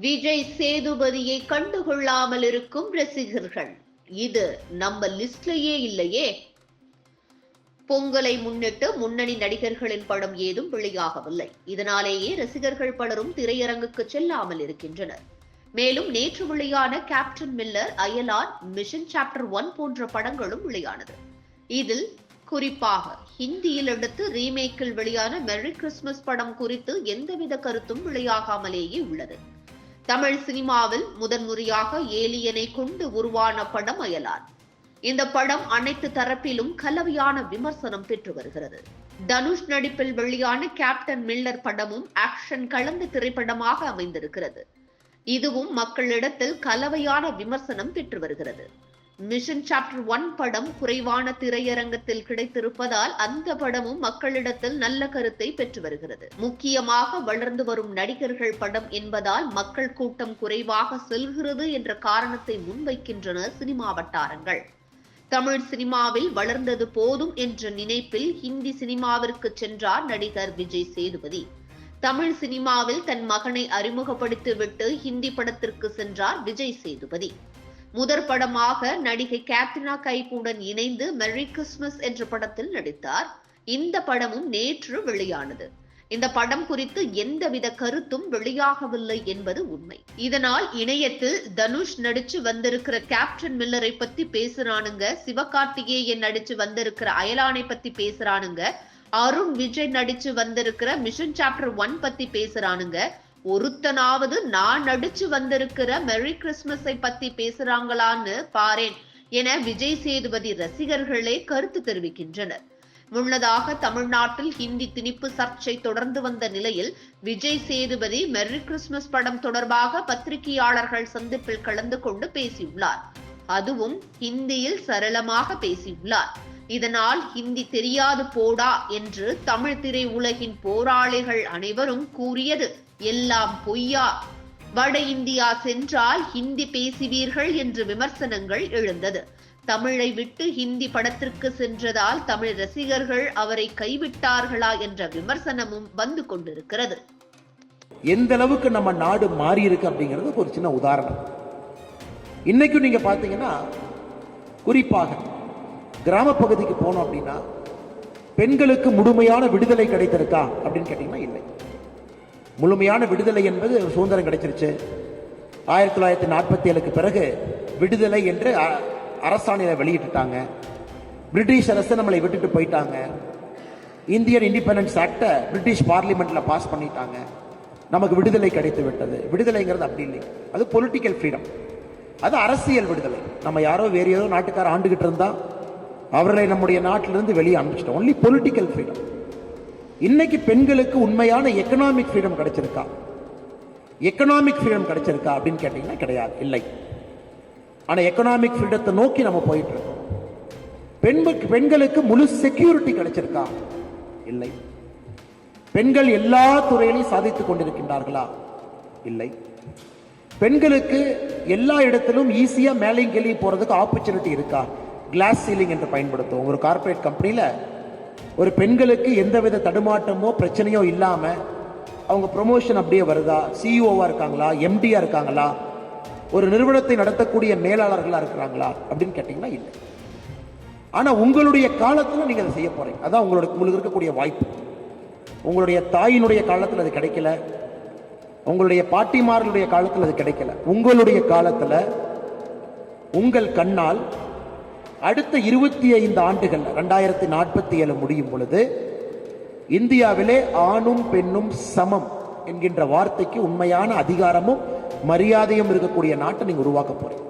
விஜய் சேதுபதியை கண்டுகொள்ளாமல் இருக்கும் ரசிகர்கள். இது நம்ம லிஸ்ட்லயே இல்லையே. பொங்கலை முன்னிட்டு முன்னணி நடிகர்களின் படம் ஏதும் வெளியாகவில்லை. இதனாலேயே ரசிகர்கள் பலரும் திரையரங்குக்கு செல்லாமல் இருக்கின்றனர். மேலும் நேற்று வெளியான Captain Miller Ayalaan Mission Chapter One போன்ற படங்களும் வெளியானது. இதில் குறிப்பாக ஹிந்தியில் எடுத்து ரீமேக்கில் வெளியான மெரி கிறிஸ்துமஸ் படம் குறித்து எந்தவித கருத்தும் வெளியாகாமலேயே உள்ளது. தமிழ் சினிமாவில் முதன்முறையாக ஏலியனை கொண்டு உருவான படம் அயலான் இந்த படம் அனைத்து தரப்பிலும் கலவையான விமர்சனம் பெற்று வருகிறது. தனுஷ் நடிப்பில் வெளியான கேப்டன் மில்லர் படமும் ஆக்ஷன் கலந்த திரைப்படமாக அமைந்திருக்கிறது. இதுவும் மக்களிடத்தில் கலவையான விமர்சனம் பெற்று வருகிறது. மிஷன் சாப்டர் ஒன் படம் குறைவான திரையரங்கத்தில் கிடைத்திருப்பதால் அந்த படமும் மக்களிடத்தில் நல்ல கருத்தை பெற்று வருகிறது. முக்கியமாக வளர்ந்து வரும் நடிகர்கள் படம் என்பதால் மக்கள் கூட்டம் குறைவாக செல்கிறது என்ற காரணத்தை முன்வைக்கின்றன சினிமா வட்டாரங்கள். தமிழ் சினிமாவில் வளர்ந்தது போதும் என்ற நினைப்பில் ஹிந்தி சினிமாவிற்கு சென்றார் நடிகர் விஜய் சேதுபதி. தமிழ் சினிமாவில் தன் மகனை அறிமுகப்படுத்திவிட்டு ஹிந்தி படத்திற்கு சென்றார் விஜய் சேதுபதி. முதற் படமாக நடிகை கேத்ரினா கைப்புடன் இணைந்து மெரி கிறிஸ்மஸ் என்ற படத்தில் நடித்தார். இந்த படமும் நேற்று வெளியானது. இந்த படம் குறித்து எந்தவித கருத்தும் வெளியாகவில்லை என்பது உண்மை. இதனால் இணையத்தில் தனுஷ் நடிச்சு வந்திருக்கிற கேப்டன் மில்லரை பத்தி பேசுறானுங்க சிவகார்த்திகேயன் நடிச்சு வந்திருக்கிற அயலானை பத்தி பேசுறானுங்க அருண் விஜய் நடிச்சு வந்திருக்கிற மிஷன் சாப்டர் ஒன் பத்தி பேசுறானுங்க ஒருத்தனாவது நான் நடிச்சு வந்திருக்கிற மெரி கிறிஸ்மஸை பத்தி பேசுறாங்களான்னு பாரேன் என விஜய் சேதுபதி ரசிகர்களே கருத்து தெரிவிக்கின்றனர். முன்னதாக தமிழ்நாட்டில் ஹிந்தி திணிப்பு சர்ச்சை தொடர்ந்து வந்த நிலையில் விஜய் சேதுபதி மெர்ரி கிறிஸ்துமஸ் படம் தொடர்பாக பத்திரிகையாளர்கள் சந்திப்பில் கலந்து கொண்டு பேசியுள்ளார். அதுவும் ஹிந்தியில் சரளமாக பேசியுள்ளார். இதனால் ஹிந்தி தெரியாது போடா என்று தமிழ் திரை உலகின் போராளிகள் அனைவரும் கூறியது. எல்லாம் பொய்யா? வட இந்தியா சென்றால் ஹிந்தி பேசுவீர்கள் என்று விமர்சனங்கள் எழுந்தது. தமிழை விட்டு ஹிந்தி படத்திற்கு சென்றதால் தமிழ் ரசிகர்கள் அவரை கைவிட்டார்களா என்ற விமர்சனமும் வந்து கொண்டிருக்கிறது. எந்த அளவுக்கு நம்ம நாடு மாறி இருக்கு அப்படிங்கிறது ஒரு சின்ன உதாரணம். இன்னைக்கும் நீங்க பார்த்தீங்கன்னா குறிப்பாக கிராம பகுதிக்கு போனோம் அப்படின்னா பெண்களுக்கு முழுமையான விடுதலை கிடைத்திருக்கா அப்படின்னு கேட்டீங்கன்னா இல்லை. முழுமையான விடுதலை என்பது சுதந்திரம் கிடைச்சிருச்சு. ஆயிரத்தி தொள்ளாயிரத்தி நாற்பத்தி ஏழுக்கு பிறகு விடுதலை என்று அ- அரசாணையை வெளியிட்டுட்டாங்க. பிரிட்டிஷ் அரசு நம்மளை விட்டுட்டு போயிட்டாங்க. இந்தியன் இண்டிபெண்டன்ஸ் ஆக்டை பிரிட்டிஷ் பார்லிமெண்ட்ல பாஸ் பண்ணிட்டாங்க. நமக்கு விடுதலை கிடைத்து விட்டது. விடுதலைங்கிறது அப்படி இல்லை. அது பொலிட்டிக்கல் ஃப்ரீடம் அது அரசியல் விடுதலை. நம்ம யாரோ வேற ஏதோ நாட்டுக்கார ஆண்டுகிட்டு இருந்தால் அவர்களை நம்முடைய நாட்டிலிருந்து வெளியே அனுப்பிச்சிட்டோம். ஒன்லி பொலிட்டிக்கல் ஃப்ரீடம் இன்னைக்கு பெண்களுக்கு உண்மையான எக்கனாமிக் ஃப்ரீடம் கிடைச்சிருக்கா? எக்கனாமிக் ஃப்ரீடம் கிடைச்சிருக்கா அப்படின்னு கேட்டீங்கன்னா கிடையாது இல்லை. ஆனால் எக்கனாமிக் ஃப்ரீடத்தை நோக்கி நம்ம போயிட்டு இருக்கோம். பெண்களுக்கு பெண்களுக்கு முழு செக்யூரிட்டி கிடைச்சிருக்கா? இல்லை. பெண்கள் எல்லா துறையிலையும் சாதித்துக் கொண்டிருக்கின்றார்களா? இல்லை. பெண்களுக்கு எல்லா இடத்திலும் ஈஸியாக மேலையும் கீழே போகிறதுக்கு ஆப்பர்ச்சுனிட்டி இருக்கா? கிளாஸ் சீலிங் என்று பயன்படுத்துவோம். ஒரு கார்ப்பரேட் கம்பெனியில் ஒரு பெண்களுக்கு எந்தவித தடுமாட்டமோ பிரச்சனையோ இல்லாமல் அவங்க ப்ரொமோஷன் அப்படியே வருதா? சிஇஓவாக இருக்காங்களா? எம்டியாக இருக்காங்களா? ஒரு நிறுவனத்தை நடத்தக்கூடிய மேலாளர்களா இருக்கிறாங்களா? அப்படின்னு கேட்டிங்கன்னா இல்லை. ஆனால் உங்களுடைய காலத்தில் நீங்கள் அதை செய்ய போகிறீங்க அதான் உங்களோட உங்களுக்கு இருக்கக்கூடிய வாய்ப்பு. உங்களுடைய தாயினுடைய காலத்தில் அது கிடைக்கல. உங்களுடைய பாட்டிமார்களுடைய காலத்தில் அது கிடைக்கல. உங்களுடைய காலத்தில் உங்கள் கண்ணால் அடுத்த இருபத்தி ஐந்து ஆண்டுகள் ரெண்டாயிரத்தி நாற்பத்தி ஏழு முடியும் பொழுது இந்தியாவிலே ஆணும் பெண்ணும் சமம் என்கின்ற வார்த்தைக்கு உண்மையான அதிகாரமும் மரியாதையும் இருக்கக்கூடிய நாட்டை நீங்க உருவாக்க போறீங்க.